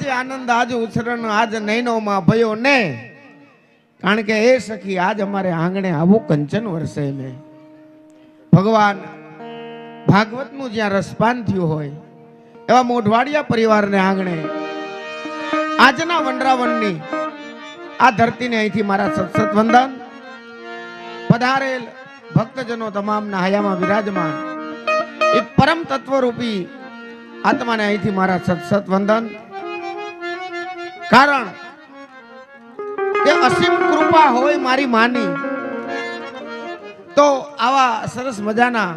આજ આનંદ, આજ ઉછરણ, આજ નૈનોમાં ભયો ને. કારણ કે એ સખી આજ અમારે આંગણે આવું કંચન વરસે મેં ભગવાન, ભાગવતનું જ્યાં રસપાન થયું હોય, એવા મોઢવાડિયા પરિવારને આંગણે આજના વનરાવનની આ ધરતીને અહીંથી મારા સત્સત વંદન. પધારેલ ભક્તજનો તમામના હયામાં વિરાજમાન એ પરમ તત્વરૂપી આત્માને અહીંથી મારા સત્સત વંદન. કારણ કે અસીમ કૃપા હોય મારી માની, તો આવા સરસ મજાના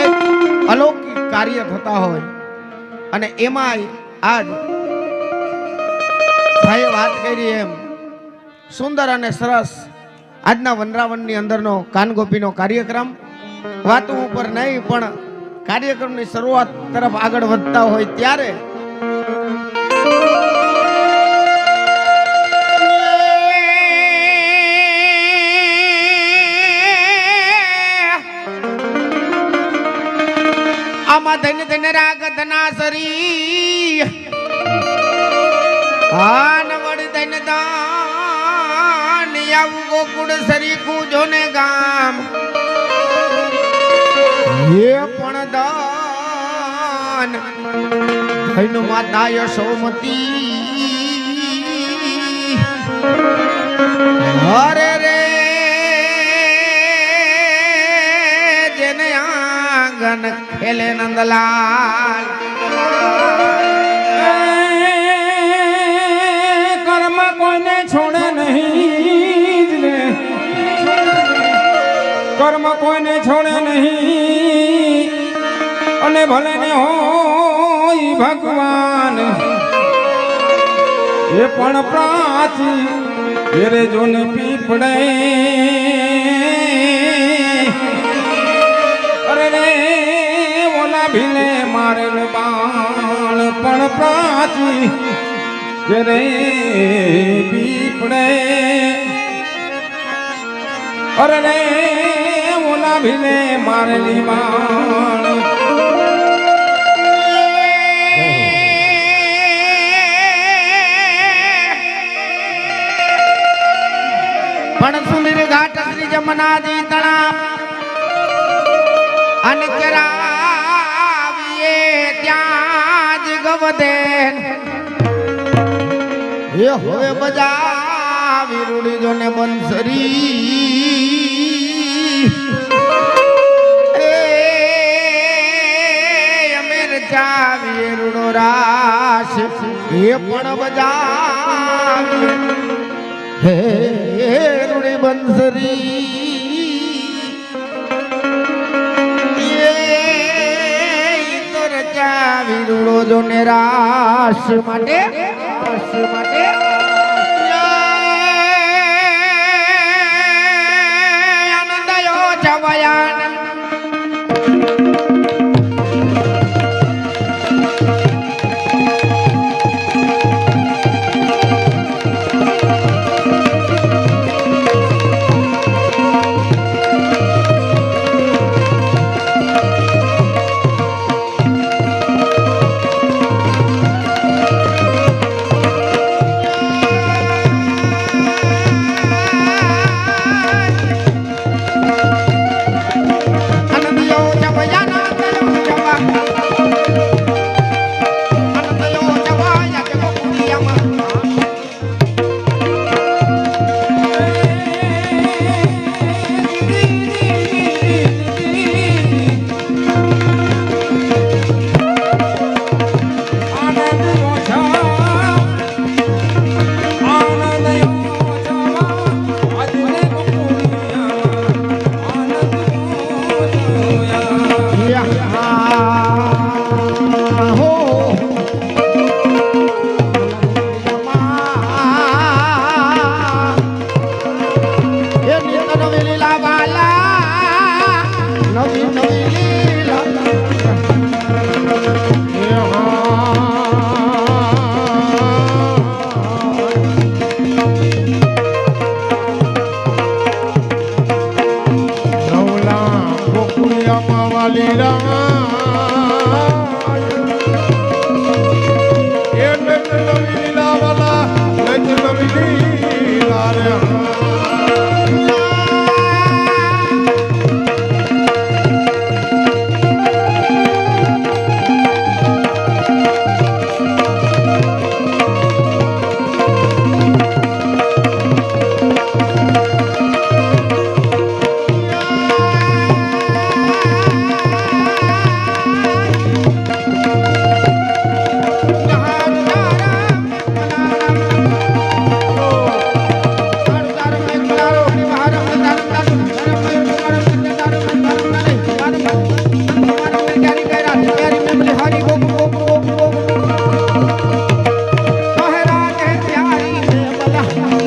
એક અલૌકિક કાર્ય થતા હોય. અને એમાંય આજ ભાઈએ વાત કરી એમ, સુંદર અને સરસ આજના વનરાવનની અંદરનો કાનગોપીનો કાર્યક્રમ. વાતો ઉપર નહીં, પણ કાર્યક્રમની શરૂઆત તરફ આગળ વધતા હોય ત્યારે ગોકુળ સરી કૂજો ને ગામ. હે પણ દાન. ધન માતા યશોમતી હરે રે, જેને આંગન ખેલે નંદલાલ. ભલે ને હોય ભગવાન. એ પણ પ્રાચી ઘેરે જોને પીપડે અરે રે, ઓલા ભીલે મારેલ બાણ પણ પ્રાચી ઘેરે પીપડે અરે રે, ઓલા ભીલે મારેલી બાણ પણ સુંદર ઘાટ શ્રી જમનાજી તણા અને ચરાવીએ ત્યાં જ ગવદે એ હવે બજા વિરુડી જોને બંસરી. એ અમેર ચાવીએ રાશ. એ પણ બજા હે બંસરી તો જો ને માટે?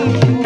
Thank you.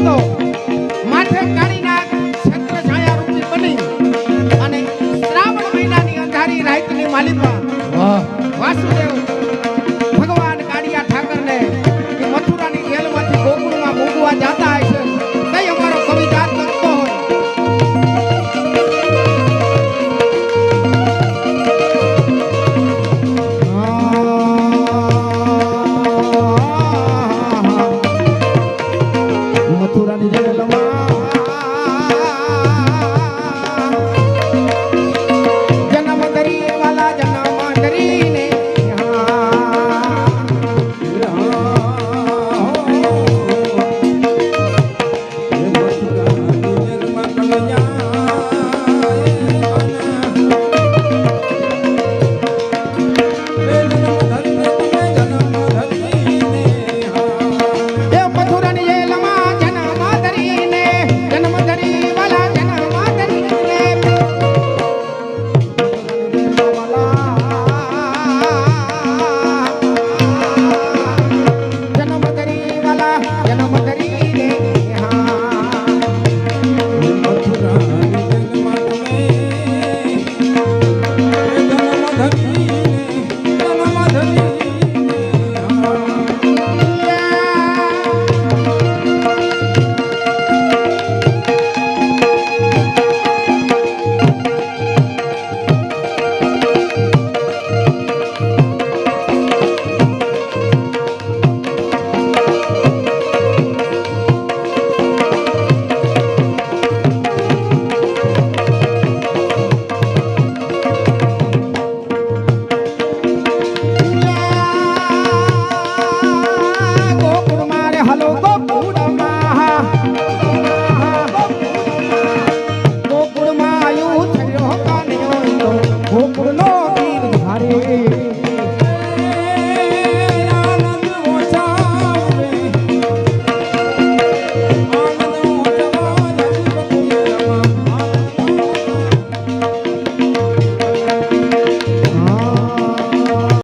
知